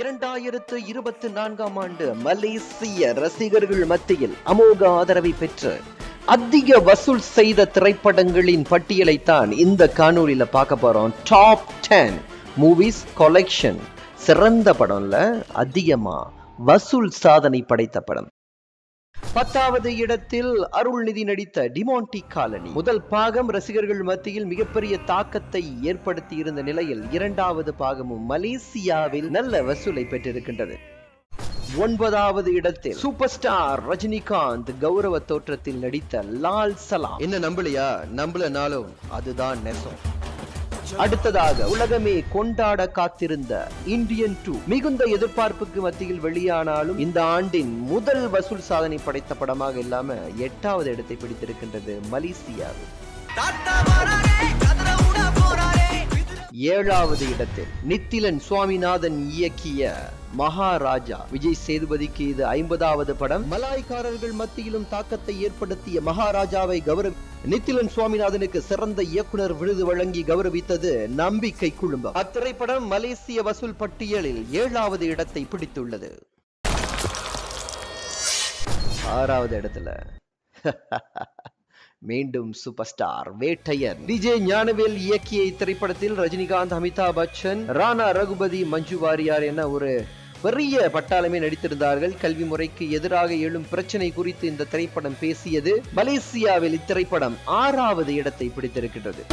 இரண்டாயிரத்து இருபத்தி நான்காம் ஆண்டு மலேசிய ரசிகர்கள் மத்தியில் அமோக ஆதரவை பெற்று அதிக வசூல் செய்த திரைப்படங்களின் பட்டியலை தான் இந்த காணொலியில பார்க்க போறோம். டாப் டென் மூவிஸ் கொலெக்ஷன் சிறந்த படம்ல அதிகமா வசூல் சாதனை படைத்த படம். பத்தாவது இடத்தில் அருள்நிதி நடித்த டிமாண்டி காலனி. முதல் பாகம் ரசிகர்கள் மத்தியில் மிகப்பெரிய தாக்கத்தை ஏற்படுத்தி இருந்த நிலையில் இரண்டாவது பாகமும் மலேசியாவில் நல்ல வசூலை பெற்றிருக்கின்றது. ஒன்பதாவது இடத்தில் சூப்பர் ஸ்டார் ரஜினிகாந்த் கௌரவ தோற்றத்தில் நடித்த லால் சலாம். என்ன நம்பலையா? நம்பலனாலும் அதுதான் நெசம். அடுத்ததாக உலகமே கொண்டாட காத்திருந்த இந்தியன் டூ மிகுந்த எதிர்பார்ப்புக்கு மத்தியில் வெளியானாலும் இந்த ஆண்டின் முதல் வசூல் சாதனை படைத்த படமாக இல்லாம எட்டாவது இடத்தை பிடித்திருக்கின்றது மலேசியாவில். ஏழாவது இடத்தில் நித்திலன் சுவாமிநாதன் இயக்கிய மகாராஜா விஜய் சேதுபதிக்கு இது ஐம்பதாவது படம். மலாய்க்காரர்கள் மத்தியிலும் தாக்கத்தை ஏற்படுத்திய மகாராஜாவை கௌரவ நித்திலன் சுவாமிநாதனுக்கு சிறந்த இயக்குனர் விருது வழங்கி கௌரவித்தது நம்பிக்கை குழுமம். அத்திரைப்படம் மலேசிய வசூல் பட்டியலில் ஏழாவது இடத்தை பிடித்துள்ளது. ஆறாவது இடத்துல. மீண்டும் சூப்பர் ஸ்டார் வேட்டையன் விஜய் ஞானவேல் இயக்கிய இத்திரைப்படத்தில் ரஜினிகாந்த் அமிதாப் பச்சன் ராணா ரகுபதி மஞ்சு வாரியார் என ஒரு பெரிய பட்டாளமே நடித்திருந்தார்கள். கல்வி முறைக்கு எதிராக எழும் பிரச்சனை குறித்து இந்த திரைப்படம் பேசியது மலேசியாவில் இத்திரைப்படம் ஆறாவது இடத்தை பிடித்திருக்கின்றது.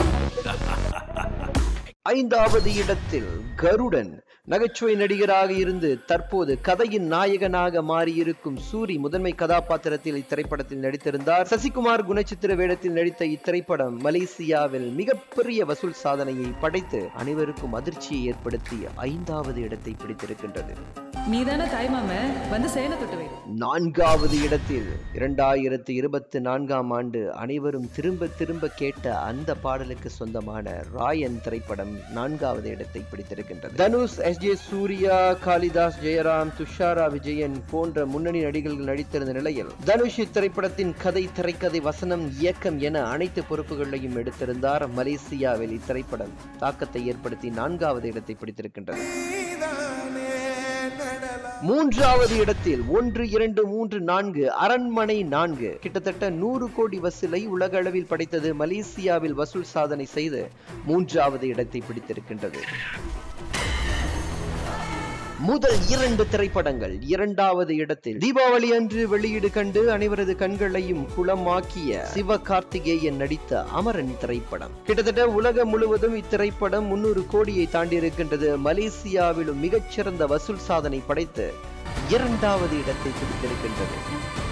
ஐந்தாவது இடத்தில் கருடன். நகைச்சுவை நடிகராக இருந்து தற்போது கதையின் நாயகனாக மாறியிருக்கும் சூரி முதன்மை கதாபாத்திரத்தில் இத்திரைப்படத்தில் நடித்திருந்தார். சசிகுமார் குணச்சித்திர வேடத்தில் நடித்த இத்திரைப்படம் மலேசியாவில் மிகப்பெரிய வசூல் சாதனையை படைத்து அனைவருக்கும் அதிர்ச்சியை ஏற்படுத்தி ஐந்தாவது இடத்தை பிடித்திருக்கின்றது. நீதானே தாய்மாம வந்து சேனை தொட்டு வை. நான்காவது இடத்தில் இரண்டாயிரத்து இருபத்தி நான்காம் ஆண்டு அனைவரும் திரும்ப திரும்ப கேட்ட அந்த பாடலுக்கு சொந்தமான ராயன் திரைப்படம் நான்காவது இடத்தை பிடித்திருக்கின்றது. தனுஷ் எஸ். ஜே. சூர்யா காளிதாஸ் ஜெயராம் துஷாரா விஜயன் போன்ற முன்னணி நடிகர்கள் நடித்திருந்த நிலையில் தனுஷ் இத்திரைப்படத்தின் கதை திரைக்கதை வசனம் இயக்கம் என அனைத்து பொறுப்புகளையும் எடுத்திருந்தார் மலேசியாவில் இத்திரைப்படம். தாக்கத்தை ஏற்படுத்தி நான்காவது இடத்தை பிடித்திருக்கின்றது. மூன்றாவது இடத்தில் ஒன்று இரண்டு மூன்று நான்கு அரண்மனை நான்கு. கிட்டத்தட்ட நூறு கோடி வசூலை உலக அளவில் படைத்தது மலேசியாவில் வசூல் சாதனை செய்து மூன்றாவது இடத்தை பிடித்திருக்கின்றது. முதல் இரண்டு திரைப்படங்கள். இரண்டாவது இடத்தில் தீபாவளி அன்று வெளியீடு கண்டு அனைவரது கண்களையும் குளமாக்கிய சிவகார்த்திகேயன் நடித்த அமரன் திரைப்படம். கிட்டத்தட்ட உலகம் முழுவதும் இத்திரைப்படம் முன்னூறு கோடியை தாண்டி இருக்கின்றது மலேசியாவிலும் மிகச்சிறந்த வசூல் சாதனை படைத்து இரண்டாவது இடத்தை பிடித்திருக்கின்றது.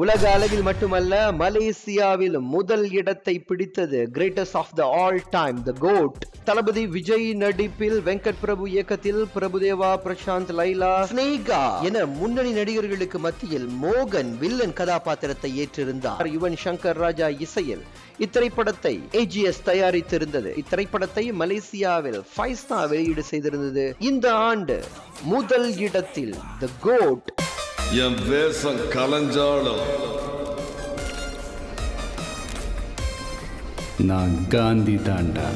உலக அளவில் மட்டுமல்ல மலேசியாவில் முதல் இடத்தை பிடித்தது greatest of the all time the GOAT Thalapathy Vijay நடிப்பில் வெங்கட் பிரபு இயக்கத்தில் பிரபுதேவா பிரசாந்த் லைலா ஸ்னேகா என முன்னணி நடிகர்களுக்கு மத்தியில் மோகன் வில்லன் கதாபாத்திரத்தை ஏற்றிருந்தார். யுவன் சங்கர் ராஜா இசையில் இத்திரைப்படத்தை ஏஜிஎஸ் தயாரித்திருந்தது. இத்திரைப்படத்தை மலேசியாவில் ஃபைஸ்தா வெளியீடு செய்திருந்தது. இந்த ஆண்டு முதல் இடத்தில் த கோட் என் வேஷம் கலைஞ்சாலும். நான் காந்தி தாண்டா.